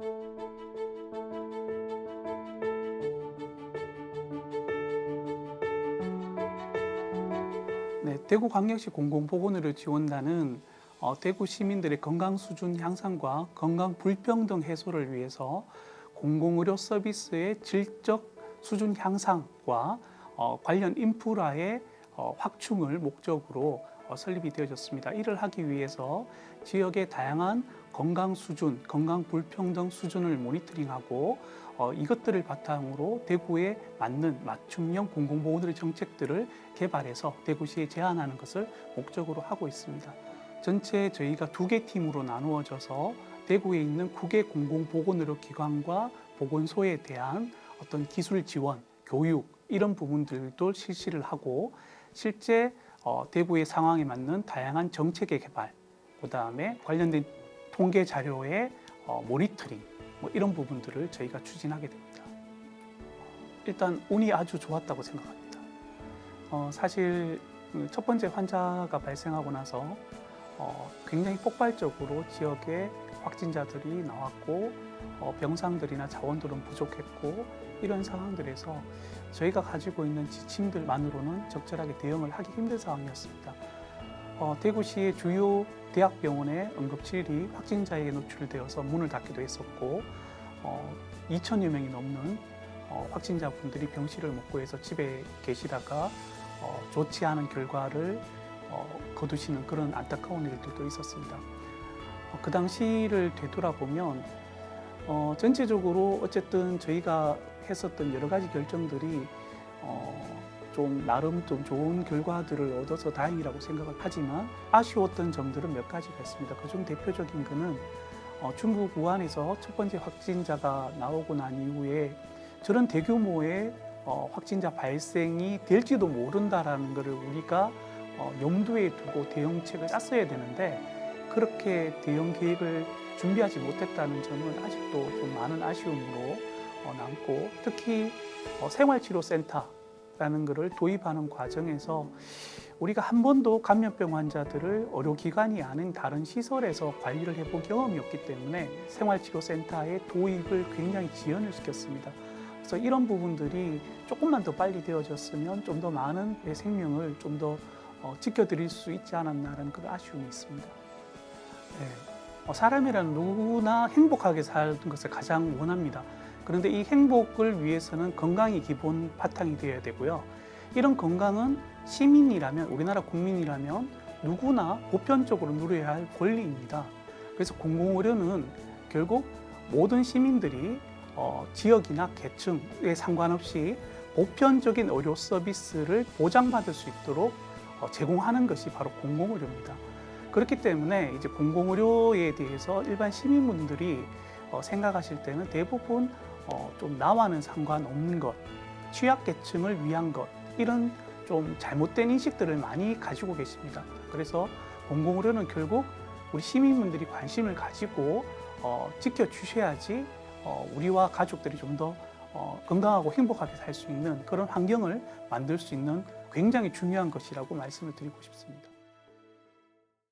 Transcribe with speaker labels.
Speaker 1: 네, 대구광역시 공공보건의료 지원단은 어, 대구 시민들의 건강 수준 향상과 건강 불평등 해소를 위해서 공공의료 서비스의 질적 수준 향상과 어, 관련 인프라의 어, 확충을 목적으로 어, 설립이 되어졌습니다. 이를 하기 위해서 지역의 다양한 건강 수준, 건강 불평등 수준을 모니터링하고 어, 이것들을 바탕으로 대구에 맞는 맞춤형 공공보건의료 정책들을 개발해서 대구시에 제안하는 것을 목적으로 하고 있습니다. 전체 저희가 두 개 팀으로 나누어져서 대구에 있는 9개 공공보건의료 기관과 보건소에 대한 어떤 기술 지원, 교육 이런 부분들도 실시를 하고 실제 어, 대구의 상황에 맞는 다양한 정책의 개발, 그 다음에 관련된 통계 자료의 어, 모니터링 뭐 이런 부분들을 저희가 추진하게 됩니다. 일단 운이 아주 좋았다고 생각합니다. 어, 사실 그첫 번째 환자가 발생하고 나서 어, 굉장히 폭발적으로 지역에 확진자들이 나왔고 어, 병상들이나 자원들은 부족했고 이런 상황들에서 저희가 가지고 있는 지침들만으로는 적절하게 대응을 하기 힘든 상황이었습니다. 어, 대구시의 주요 대학병원의 응급실이 확진자에게 노출되어서 문을 닫기도 했었고 어, 2천여 명이 넘는 어, 확진자분들이 병실을 먹고 해서 집에 계시다가 어, 좋지 않은 결과를 어, 거두시는 그런 안타까운 일들도 있었습니다. 어, 그 당시를 되돌아보면 어, 전체적으로 어쨌든 저희가 했었던 여러 가지 결정들이 어, 좀 나름 좀 좋은 결과들을 얻어서 다행이라고 생각을 하지만 아쉬웠던 점들은 몇 가지가 있습니다. 그중 대표적인 거는 어, 중국 우한에서 첫 번째 확진자가 나오고 난 이후에 저런 대규모의 어, 확진자 발생이 될지도 모른다라는 것을 우리가 어, 염두에 두고 대응책을 짰어야 되는데 그렇게 대응 계획을 준비하지 못했다는 점은 아직도 좀 많은 아쉬움으로 어, 남고 특히 어, 생활치료센터 라는 것을 도입하는 과정에서 우리가 한 번도 감염병 환자들을 의료기관이 아닌 다른 시설에서 관리를 해본 경험이 없기 때문에 생활치료센터의 도입을 굉장히 지연을 시켰습니다. 그래서 이런 부분들이 조금만 더 빨리 되어졌으면 좀 더 많은 내 생명을 좀더 어, 지켜드릴 수 있지 않았나라는 그런 아쉬움이 있습니다. 네. 어, 사람이란 누구나 행복하게 사는 것을 가장 원합니다. 그런데 이 행복을 위해서는 건강이 기본 바탕이 되어야 되고요. 이런 건강은 시민이라면 우리나라 국민이라면 누구나 보편적으로 누려야 할 권리입니다. 그래서 공공의료는 결국 모든 시민들이 어, 지역이나 계층에 상관없이 보편적인 의료 서비스를 보장받을 수 있도록 어, 제공하는 것이 바로 공공의료입니다. 그렇기 때문에 이제 공공의료에 대해서 일반 시민분들이 어, 생각하실 때는 대부분 어, 좀 나와는 상관없는 것, 취약계층을 위한 것 이런 좀 잘못된 인식들을 많이 가지고 계십니다. 그래서 공공의료는 결국 우리 시민분들이 관심을 가지고 어, 지켜주셔야지 어, 우리와 가족들이 좀더 어, 건강하고 행복하게 살 수 있는 그런 환경을 만들 수 있는 굉장히 중요한 것이라고 말씀을 드리고 싶습니다.